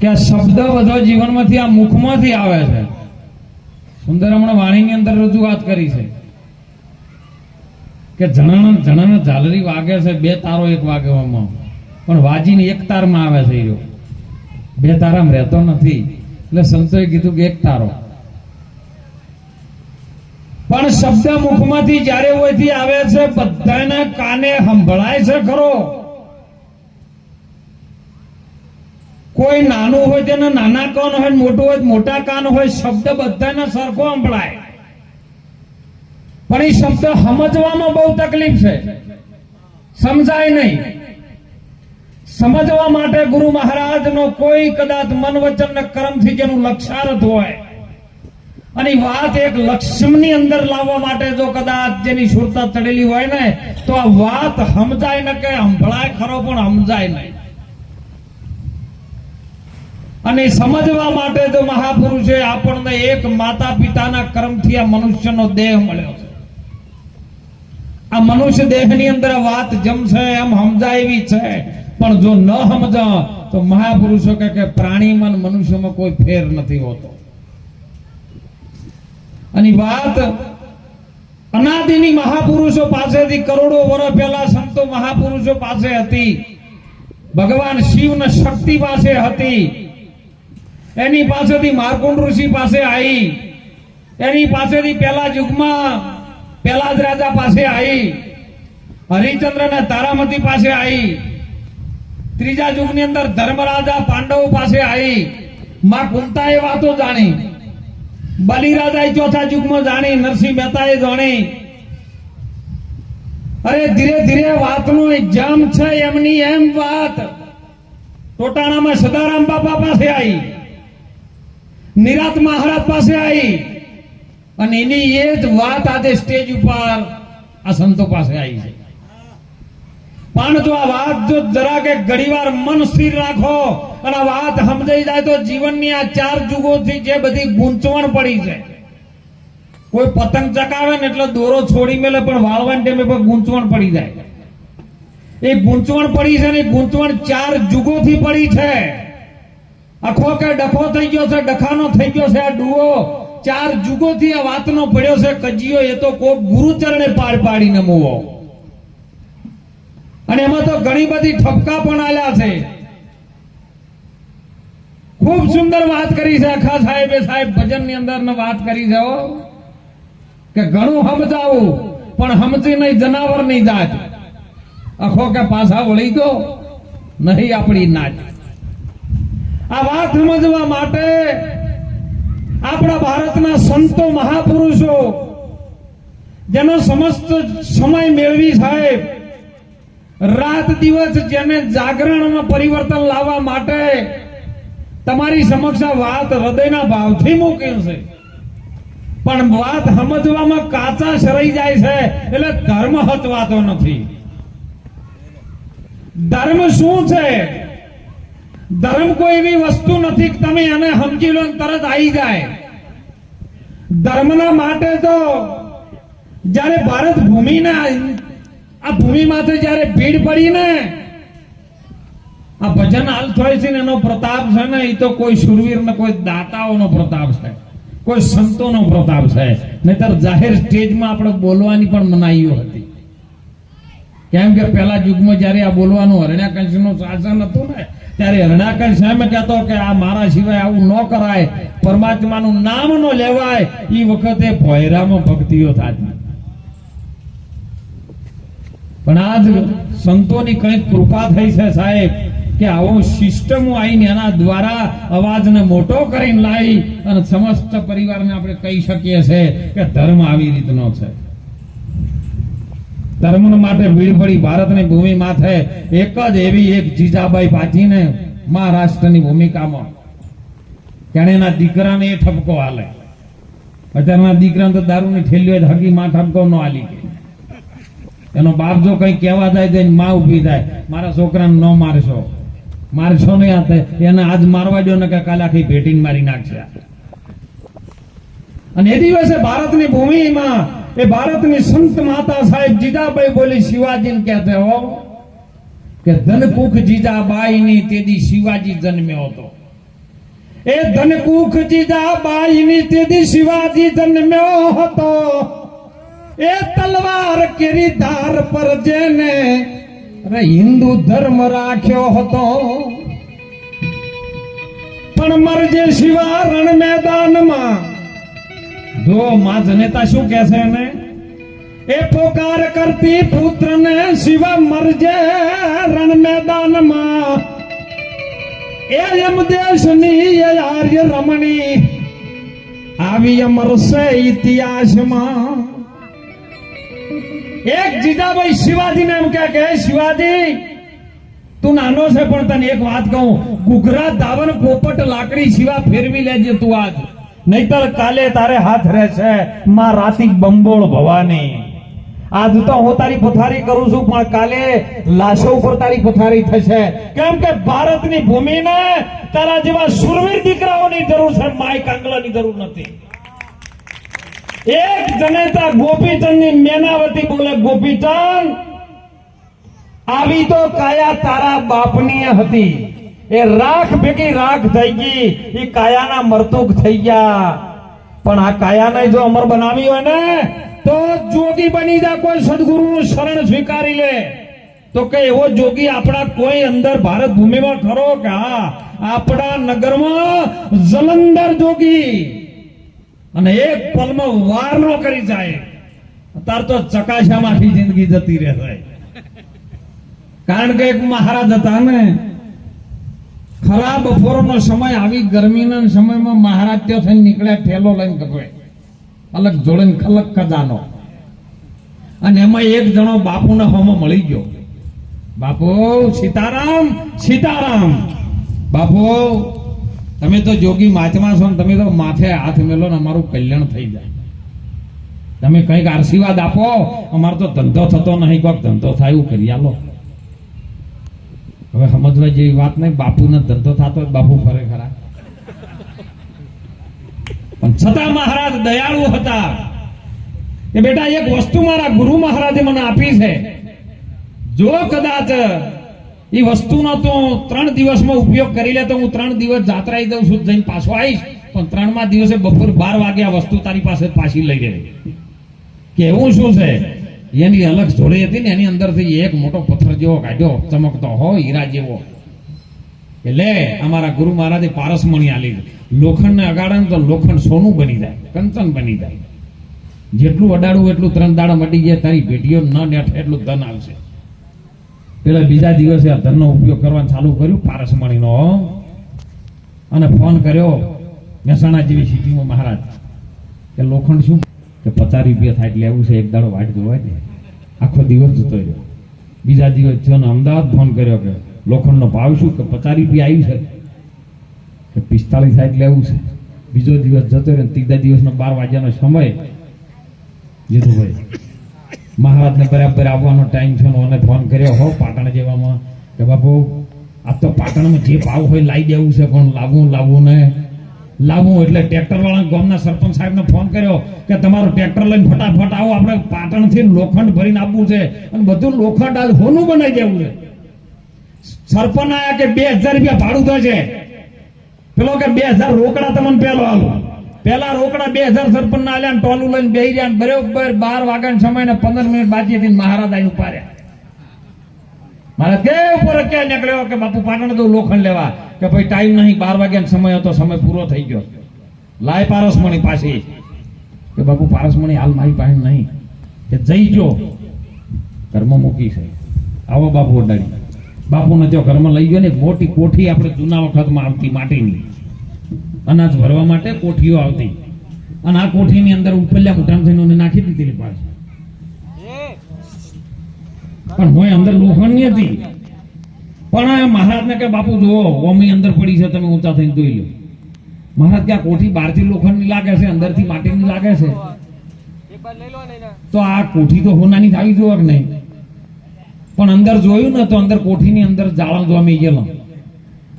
કે આ શબ્દ બધો જીવનમાંથી આ મુખમાંથી આવે છે. સુંદર હમણાં વાણીની અંદર રજૂઆત કરી છે. કે જણાના જણાના ઝાલરી વાગે છે, બે તારો એક વાગવામાં. પણ વાજીને એક તારમાં આવે છે એ. બે તારામાં રહેતો નથી. એટલે સંતોએ કીધું કે એક તારો. પણ શબ્દ મુખમાંથી જ્યારે ઓયથી આવે છે, બધાના કાને સંભળાય છે ખરો. કોઈ નાનું હોય તેને નાના કાન હોય, મોટું હોય, મોટા કાન હોય, શબ્દ બધાને સરખો સંભળાય. પણ એ શબ્દ સમજવામાં બહુ તકલીફ છે. સમજાય નહીં. સમજવા માટે ગુરુ મહારાજનો કોઈ કદાચ મન વચન ને કર્મથી જેનું લક્ષારથ હોય. અને વાત એક લક્ષ્મની અંદર લાવવા માટે જો કદાચ જેની સુરતા ચડેલી હોય ને, તો આ વાત સમજાય ને કે સંભળાય ખરો, પણ સમજાય નહીં. અને સમજવા માટે તો મહાપુરુષે આપણને એક માતા પિતાના કર્મથી આ મનુષ્યનો દેહ મળ્યો છે. આ મનુષ્ય દેહની અંદર વાત જમશે, એમ સમજાય એવી છે. પણ જો ન સમજ, તો મહાપુરુષો કે કે પ્રાણીમાં મનુષ્યમાં કોઈ ફેર નથી હોતો. અને વાત અનાદિની મહાપુરુષો પાસેથી કરોડો વર્ષ પહેલા સંતો મહાપુરુષો પાસે હતી. ભગવાન શિવને શક્તિ પાસે હતી. એની પાસેથી માર્કુંડ ઋષિ પાસે આવી એની પાસેથી પેલા યુગમાં પેલા જ રાજા પાસે આવી હરિચંદ્ર ને તારામતી પાસે આવી ત્રીજા યુગની અંદર ધર્મરાજા પાંડવ પાસે આવી માં એ વાતો જાણી. બલિરાજા ચોથા યુગમાં જાણી, નરસિંહ મહેતાએ જાણી. અરે ધીરે ધીરે વાતનો જામ છે એમની એમ વાત. ટોટાણામાં સદારામ બાપા પાસે આવી નિરાત મહારાજ પાસે આવી. અને એની એ જ વાત આજે સ્ટેજ ઉપર આ સંતો પાસે આવી છે. પણ જો આ વાત જો જરા ઘડીવાર મન સ્થિર રાખો, અને વાત સમજાઈ જાય તો જીવનની આ ચાર જુગોથી જે બધી ગૂંચવણ પડી છે, કોઈ પતંગ ચકાવે ને એટલે દોરો છોડી મેલે, પણ વાળવાની ટેમે પણ ગૂંચવણ પડી જાય. એ ગૂંચવણ પડી છે ને ગૂંચવણ ચાર જુગોથી પડી છે. આખો કે ડખો થઈ ગયો છે, ડખાનો થઈ ગયો છે આ ડુઓ ચાર જુગોથી આ વાતનો પડ્યો છે, કજિયો, એ તો કોક ગુરુચરણે પાર પાડીને મૂવો. અને એમાં તો ઘણી બધી ઠપકા પણ આલ્યા છે. ખૂબ સુંદર વાત કરી છે આખા સાહેબે. સાહેબ ભજનની અંદર વાત કરી છે કે ઘણું સમજાવું પણ સમજી નહીં, જનાવર નહીં જાત. આખો કે પાછા વળી ગયો. નહીં આપણી નાચ આ વાત સમજવા માટે આપણા ભારતના સંતો મહાપુરુષો, જેનો સમસ્ત સમય મેળવી સાહેબ, રાત દિવસ જેને જાગરણમાં પરિવર્તન લાવવા માટે તમારી સમક્ષ વાત હૃદયના ભાવથી મૂકે છે. પણ વાત સમજવામાં કાચા સરાઈ જાય છે, એટલે ધર્મ હચવાતો નથી. ધર્મ શું છે? ધર્મ કોઈ એવી વસ્તુ નથી તમે એને સમજી લો તરત આવી જાય. ધર્મના માટે તો જ્યારે ભારત ભૂમિના આ ભૂમિ માથે જ્યારે ભીડ પડી ને આ ભજન હાલ થાય છે ને એનો પ્રતાપ છે ને એ તો કોઈ શુરવીર ને કોઈ દાતાઓનો પ્રતાપ છે. કોઈ સંતોનો પ્રતાપ છે. નહીતર જાહેર સ્ટેજમાં આપણે બોલવાની પણ મનાઈઓ હતી. કેમ કે પહેલા યુગમાં જ્યારે આ બોલવાનું હરણ્યા નું શાસન હતું ને ત્યારે હરણ્યાકંશ એમ કહેતો કે આ મારા સિવાય આવું ન કરાય, પરમાત્માનું નામ ન લેવાય એ વખતે ભોયરામાં ભક્તિઓ થતી. પણ આજ સંતોની કઈ કૃપા થઈ છે સાહેબ, કે આવો સિસ્ટમ આવીને એના દ્વારા અવાજને મોટો કરીને લાવી અને સમસ્ત પરિવારને આપણે કહી શકીએ છે કે ધર્મ આવી રીતનો છે. ધર્મ માટે ભીડ પડી ભારતની ભૂમિ માથે એક જ એવી એક જીજાબાઈ પાટીને મહારાષ્ટ્રની ભૂમિકામાં. તેણે એના દીકરાને એ ઠપકો હાલે અત્યારના દીકરાને તો દારૂની ઠેલીઓ હકી માં ઠપકો ન હાલી ગઈ એનો બાપ જો કઈ કહેવા જાય તો માં ઊભી થાય. મારા છોકરાને ન મારશો. મારશો નહીં આ તે. એને આજ મારવા દો ને કે કાલે આખી ભેટીને મારી નાખશે. અને એ દિવસે ભારતની ભૂમિમાં એ ભારતની સંત માતા સાહેબ જીજાબાઈ બોલી શિવાજીને કહેતે હો કે ધનકુખ જીજાબાઈ ની તેદી શિવાજી જન્મ્યો હતો. એ ધનકુખ જીજાબાઈની તેદી શિવાજી જન્મ્યો હતો. એ તલવાર કેરી ધાર પર જેને હિન્દુ ધર્મ રાખ્યો હતો. પણ મરજે શિવા રણ મેદાનમાં જો માં જનેતા શું કે છે એને? એ પોકાર કરતી પુત્રને શિવ મરજે રણ મેદાનમાં. એ એમ દેશની એ આર્ય રમણી. આવી અમરશે ઇતિહાસમાં. એક જીજાભાઈ શિવાજીને એમ કે કે શિવાજી, તું નાનો છે પણ તને એક વાત કહું. ગુગરા દાવન પોપટ, લાકડી શિવા ફેરવી લેજે તું આજ. નહીતર કાલે તારે હાથ રહેશે. માં રાતી બંબોળ ભવાની. આજ તો હું તારી પથારી કરું છું, પણ કાલે લાશો ઉપર તારી પથારી થશે. કેમ કે ભારતની ભૂમિને તારા જેવા સુરવીર દીકરાઓની જરૂર છે માય કાંગલાની જરૂર નથી. એક જનેતા ગોપીચંદની મેનાવતી બોલે, ગોપીચંદ, આવી તો કાયા તારા બાપની હતી. એ રાખ ભેગી રાખ થઈ ગઈ. એ કાયાના મરતુક થઈ ગયા. પણ આ કાયાને જો અમર બનાવી હોય ને, તો જોગી બની જા કોઈ સદગુરુનું શરણ સ્વીકારી લે. તો કે એવો જોગી આપણા કોઈ અંદર ભારત ભૂમિમાં ખરો કે હા, આપણા નગરમાં જલંધર જોગી. અને એક પલમાં વાર નો કરી જાય. અત્યારે તો ચકાશામાંથી જિંદગી જતી રહે કારણ કે એક મહારાજ હતા ને ખરા બપોરનો સમય આવી ગરમીના સમયમાં મહારાજ ત્યાં થઈને નીકળ્યા, ઠેલો લઈને ગભે અલગ જોડે ખલક ખજાનો. અને એમાં એક જણો બાપુના હોમાં મળી ગયો. બાપુ, સીતારામ સીતારામ. બાપુ, તમે તો જોગી માચમાં છો ને તમે તો માથે હાથ મેલો ને અમારું કલ્યાણ થઈ જાય. તમે કંઈક આશીર્વાદ આપો, અમારો તો ધંધો થતો નહીં કોઈક ધંધો થાય એવું કરી આલો. હવે સમજવા જેવી વાત નહીં, બાપુને ધંધો થતો બાપુ ફરે ખરા. પણ છતાં મહારાજ દયાળુ હતા. કે બેટા, એક વસ્તુ મારા ગુરુ મહારાજે મને આપી છે. જો કદાચ એ વસ્તુનો તો ત્રણ દિવસમાં ઉપયોગ કરી લે તો હું ત્રણ દિવસ જાત્રાઈ દઉં છું, જઈને પાછો આવીશ. પણ ત્રણમાં દિવસે બપોર બાર વાગે આ વસ્તુ તારી પાસે પાછી લઈ ગઈ કેવું શું છે? એની અલગ જોડે હતી ને, એની અંદરથી એક મોટો પથ્થર જેવો કાઢ્યો, ચમકતો હોય હીરા જેવો. એટલે અમારા ગુરુ મહારાજે પારસમણી આલી. લોખંડને અગાડે તો લોખંડ સોનું બની જાય, કંચન બની જાય. જેટલું અડાડું એટલું ત્રણ દાડા મટી ગયા તારી ભેટીઓ ન નેઠે એટલું ધન આવશે. પેલા બીજા દિવસે આ ધનનો ઉપયોગ કરવાનું ચાલુ કર્યું, પારસમણીનો. અને ફોન કર્યો મહેસાણા જેવી સિટીમાં મહારાજ, કે લોખંડ શું? કે પચાસ રૂપિયા થાય એટલે એવું છે, એક દાડો વાટ જોવાય ને આખો દિવસ જતો રહ્યો. બીજા દિવસ જો ને અમદાવાદ ફોન કર્યો કે, લોખંડનો ભાવ શું? કે પચાસ રૂપિયા આવ્યું છે. કે પિસ્તાલીસ સાઈડ લેવું છે. બીજો દિવસ જતો રહ્યો ત્રીજા દિવસનો બાર વાગ્યાનો સમય. જીતુભાઈ મહારાજને બરાબર આવવાનો ટાઈમ છે મને ફોન કર્યો, હો, પાટણ જેવામાં. કે બાપુ, આ તો પાટણમાં જે ભાવ હોય લાવી દેવું છે, પણ લાવવું લાવવું ને. લાવવું એટલે ટ્રેક્ટર વાળા ગામના સરપંચ સાહેબને ફોન કર્યો કે તમારું ટ્રેક્ટર લઈને ફટાફટ આવો, આપણે પાટણથી લોખંડ ભરીને આપવું છે. અને બધું લોખંડ આજ હોનું બનાવી દેવું છે. સરપંચ આયા કે બે હજાર રૂપિયા ભાડું થશે પેલો કે બે હજાર રોકડા તમને પેલો આલો. પેલા રોકડા બે હજાર સરપંચ ના આલ્યા ટોલું લઈને બેહી રહ્યા બરોબર બાર વાગ્યાના સમય ને પંદર મિનિટ બાકી હતી ને મહારાજ આઈને ઉપાડ્યા. મારા કે ઉપર ક્યાં નીકળ્યો કે બાપુ પાટણ તો લોખંડ લેવા. કે ભાઈ ટાઈમ નહીં, બાર વાગ્યાનો સમય હતો, સમય પૂરો થઈ ગયો. લાય પારસમણી પાછી. કે બાપુ, પારસમણી હાલ મારી પાસે નહીં. કે જઈ જો. ઘરમાં મૂકી છે. આવો બાપુ અડાડી. બાપુને જો ઘરમાં લઈ ગયો ને મોટી કોઠી આપણે જૂના વખતમાં આવતી માટીની. અનાજ ભરવા માટે કોઠીઓ આવતી. અને આ કોઠીની અંદર ઉપલ્યા મુઠામ થઈને નાખી દીધી પાછી. પણ હોય અંદર લોખંડની હતી. પણ મહારાજને કે બાપુ, જુઓ ઓમી અંદર પડી છે, તમે ઊંચા થઈને જોઈ લો. મહારાજ કે, આ કોઠી બહારથી લોખંડની લાગે છે, અંદરથી માટીની લાગે છે? તો આ કોઠી તો હોનાની આવી જોવા કે નહીં? પણ અંદર જોયું ને, તો અંદર કોઠીની અંદર જાળા જોમી ગયેલો.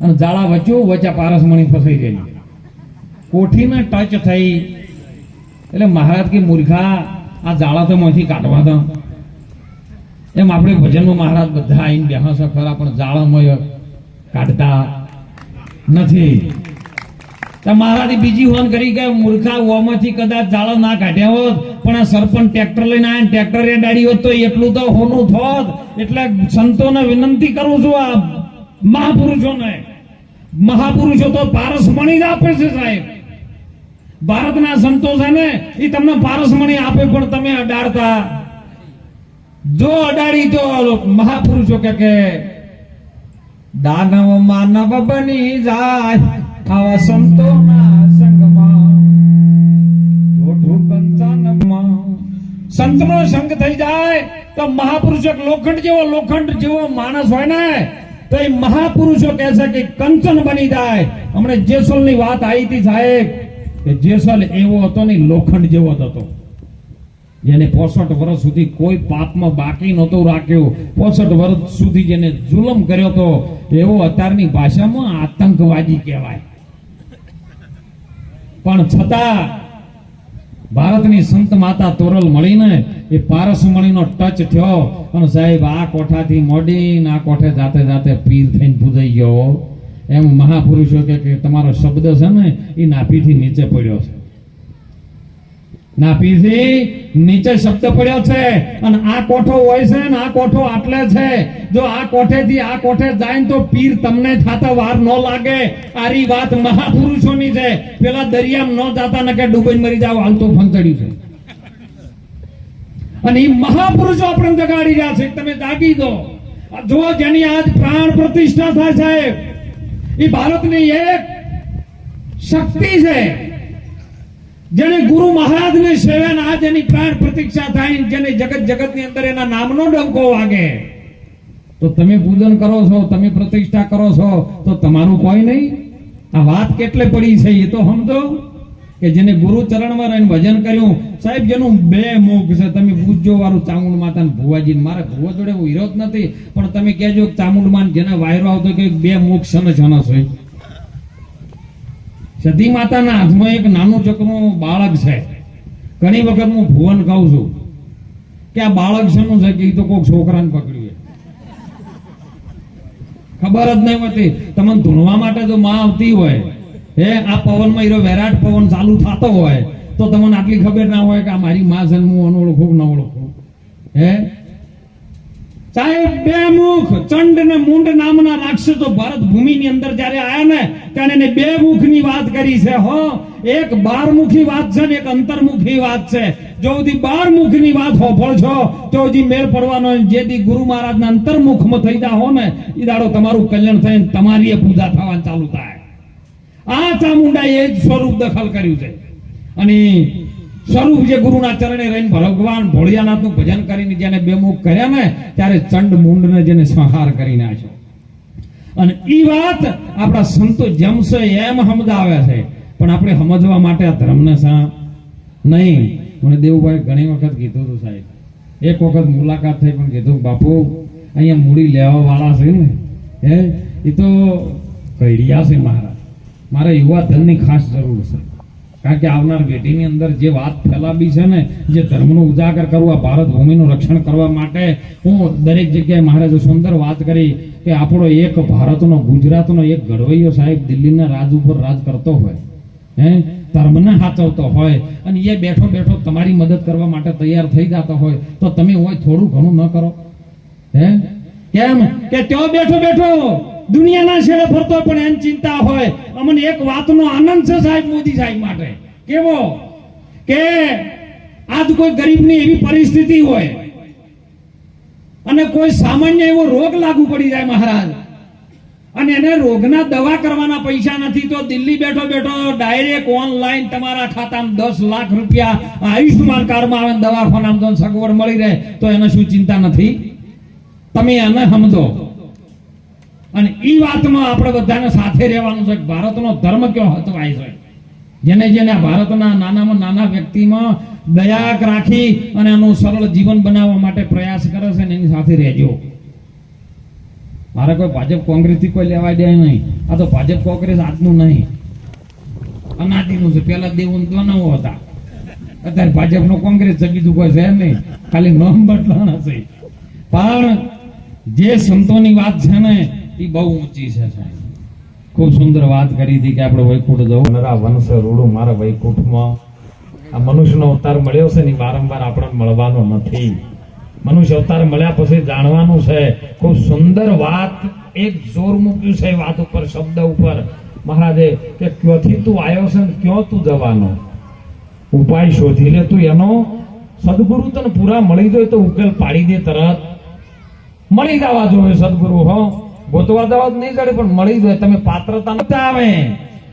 અને જાળા વચ્ચે વચ્ચે પારસમણી ફસાઈ ગયેલી. કોઠીને ટચ થઈ. એટલે મહારાજ કે, મૂર્ખા, આ જાળા તો માંથી કાઢવા હતા એમ આપણે ભજનમાં મહારાજ બધા આવીને બેહા છે ખરા, પણ જાળામય કાઢતા નથી. મારાથી બીજી હોન કરી કે મૂર્ખા ઓમાંથી કદાચ જાળો ના કાઢ્યા હોત, પણ આ સરપંચ ટ્રેક્ટર લઈને આવ્યા ટ્રેક્ટર એ ડાડી હોત તો એટલું તો હોનું થોત. એટલે સંતોને વિનંતી કરું છું આ મહાપુરુષોને. મહાપુરુષો તો પારસમણી જ આપે છે સાહેબ. ભારતના સંતો છે ને એ તમને પારસમણી આપે પણ તમે અડાડતા જો અડાડી તો મહાપુરુષો કે કે, દાનવ માનવ બની જાય આવા સંતોના સંતનો સંગ થઈ જાય, તો મહાપુરુષો લોખંડ જેવો લોખંડ જેવો માણસ હોય ને, તો એ મહાપુરુષો કહે છે કે કંચન બની જાય. હમણાં જેસલની વાત આવી હતી સાહેબ, કે જેસલ એવો હતો ને, લોખંડ જેવો હતો. જેને પોસઠ વર્ષ સુધી કોઈ પાપમાં બાકી નહોતું રાખ્યું. પોસઠ વર્ષ સુધી જેને જુલમ કર્યો હતો, એવો અત્યારની ભાષામાં આતંકવાદી કહેવાય. પણ છતાં ભારતની સંત માતા તોરલ મળીને એ પારસમણીનો ટચ થયો અને સાહેબ, આ કોઠાથી મોડીને આ કોઠે જાતે જાતે પીર થઈને પૂજાઈ ગયો. એમ મહાપુરુષો કે કે તમારો શબ્દ છે ને, એ નાભીથી નીચે પડ્યો છે. નાભીથી નીચે શબ્દ પડ્યો છે. અને આ કોઠો હોય છે ને, આ કોઠો આટલે છે. જો આ કોઠેથી આ કોઠે જાય તો પીર તમને થાતા વાર ન લાગે. આરી વાત મહાપુરુષોની છે. પેલા દરિયામાં ન જાતા ને ડૂબીને મરી જાવ હાલ તો ફંચડ્યું છે. અને એ મહાપુરુષો આપણને જગાડી રહ્યા છે. તમે જાગી દો. જો જેની આજ પ્રાણ પ્રતિષ્ઠા થાય સાહેબ. એ ભારતની એક શક્તિ છે. જેને ગુરુ મહારાજને સેવન આ જેની પ્રાણ પ્રતીક્ષા થાય જેને જગત જગતની અંદર એના નામનો ડંકો વાગે. તો તમે પૂજન કરો છો, તમે પ્રતિષ્ઠા કરો છો, તો તમારું કોઈ નહીં. આ વાત કેટલે પડી છે એ તો સમજો. કે જેને ગુરુ ચરણમાં રહીને ભજન કર્યું, સાહેબ, જેનું બે મુખ છે, તમે પૂછજો વાળું ચામુંડ માતા ને ભુવાજી મારે ભુવા જોડે હું વિરોધ નથી, પણ તમે કહેજો ચામુંડ માન જેને વાયરો આવતો કે બે મુખ સન છનસ હોય. સતી માતાના હાથમાં એક નાનું ચકનું બાળક છે. ઘણી વખત હું ભુવન કહું છું કે આ બાળક શેનું છે કે એ તો કોઈક છોકરાને પકડ્યું ખબર જ નહીં હોતી. તમને ધૂણવા માટે જો માં આવતી હોય, હે, આ પવનમાં હીરો વેરાટ પવન ચાલુ થતો હોય, તો તમને આટલી ખબર ના હોય કે આ મારી માં છે હું અનોળખું ન ઓળખું હે? સાહેબ, બે મુખ, ચંડ ને મુંડ નામના રાક્ષસો ભારત ભૂમિની અંદર જ્યારે આયા ને, ત્યારે એને બે મુખની વાત કરી છે, હો. એક બારમુખી વાત છે ને એક અંતર્મુખી વાત છે. જો સુધી બારમુખની વાત હોફળ છો, તો હજી મેળ પડવાનો જે દી ગુરુ મહારાજના અંતર્મુખમાં થઈ જા હો ને એ દાડો તમારું કલ્યાણ થઈને તમારી પૂજા થવા ચાલુ થાય. આ ચામુંડા એ જ સ્વરૂપ દખલ કર્યું છે. અને સ્વરૂપ જે ગુરુના ચરણે રહીને ભગવાન ભોળિયાનાથનું ભજન કરીને જેને બેમુખ કર્યા ને, ત્યારે ચંડ મુંડને જેને સંહાર કરી નાખ્યો. અને એ વાત આપણા સંતો જમશે એમ સમજાવે છે. પણ આપણે સમજવા માટે આ ધર્મને સા નહીં. મને દેવુભાઈ ઘણી વખત કીધું હતું સાહેબ. એક વખત મુલાકાત થઈ પણ કીધું, બાપુ, અહીંયા મૂડી લેવા વાળા છે ને. હે? એ તો કઈડિયા છે મારા મારે યુવા ધનની ખાસ જરૂર છે. કારણ કે આવનાર પેઢીની અંદર જે વાત ફેલાવી છે ને, જે ધર્મનું ઉજાગર કરવા, ભારત ભૂમિનું રક્ષણ કરવા માટે, હું દરેક જગ્યાએ મહારાજે સુંદર વાત કરી કે આપણો એક ભારતનો, ગુજરાતનો એક ઘડવૈયો સાહેબ દિલ્હીના રાજ ઉપર રાજ કરતો હોય, હે? ધર્મને સાચવતો હોય અને એ બેઠો બેઠો તમારી મદદ કરવા માટે તૈયાર થઈ જતો હોય, તો તમે હોય થોડું ઘણું ન કરો, હે? કેમ? કે ત્યાં બેઠો બેઠો દુનિયાના શેરે ફરતો પણ એમ ચિંતા હોય. અમને એક વાતનો આનંદ છે સાહેબ મોદી સાહેબ માટે. કેવો? કે આજ કોઈ ગરીબની એવી પરિસ્થિતિ હોય અને કોઈ સામાન્ય એવો રોગ લાગુ પડી જાય મહારાજ. અને એને રોગના દવા કરવાના પૈસા નથી તો દિલ્હી બેઠો બેઠો ડાયરેક્ટ ઓનલાઈન તમારા ખાતામાં દસ લાખ રૂપિયા આયુષ્યમાન કાર્ડમાં આવે દવાખાનામાં સગવડ મળી રહે, તો એને શું ચિંતા નથી? તમે એને સમજો. અને ઈ વાતમાં આપણે બધાને સાથે રહેવાનું છે કે ભારતનો ધર્મ કયો હતવાય છે? જેને જેને ભારતના નાનામાં નાના વ્યક્તિમાં દયા રાખી અને એનું સરળ જીવન બનાવવા માટે પ્રયાસ કરે છે એની સાથે રહેજો. મારે કોઈ ભાજપ કોંગ્રેસથી કોઈ લેવા દે નહીં. આ તો ભાજપ કોંગ્રેસ આજનું નહીં. અનાદિનું છે. પેલા દેવ નવો હતા. અત્યારે ભાજપનો કોંગ્રેસ છે, બીજું કોઈ છે નહીં. ખાલી નોમ બદલાણ હશે. પણ જે સંતોની વાત છે ને એ બહુ ઊંચી છે સાહેબ. ખૂબ સુંદર વાત કરી હતી કે આપણે વૈકુંઠ જવું. નરા વંશ રૂડું મારા વૈકુંઠમાં. આ મનુષ્યનો અવતાર મળ્યો છે ને વારંવાર આપણને મળવાનો નથી. મનુષ્ય અવતાર મળ્યા પછી જાણવાનું છે. ખૂબ સુંદર વાત એક જોર મૂક્યું છે વાત ઉપર, શબ્દ ઉપર. મહારાજે કે ક્યોથી તું આવ્યો છે ને ક્યો તું જવાનો? ઉપાય શોધી લે તું એનો. સદગુરુ તને પૂરા મળી જાય તો ઉકેલ પાડી દે તરત. મળી જવા જોઈએ સદગુરુ, હો. ગોતવા દવા નહીં કરે પણ મળી જાય. તમે પાત્રતા નતા આવે.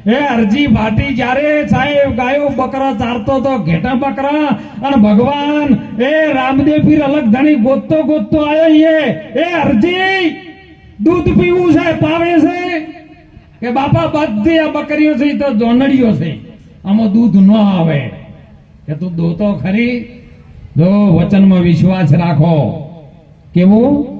એ અરજી ભાટી જ્યારે સાહેબ ગાયો બકરા ચારતો તો ઘેટા બકરા અને ભગવાન, એ રામદેવ પીર અલગ ધણી ગોતતો ગોતતો આવ્યો એ. એ અરજી દૂધ પીવું છે, પાવે છે? કે બાપા, બધી આ બકરીઓ છે તો જોનડીઓ છે. આમાં દૂધ ન આવે. કે તું દોતો ખરી? જો વચનમાં વિશ્વાસ રાખો. કેવું?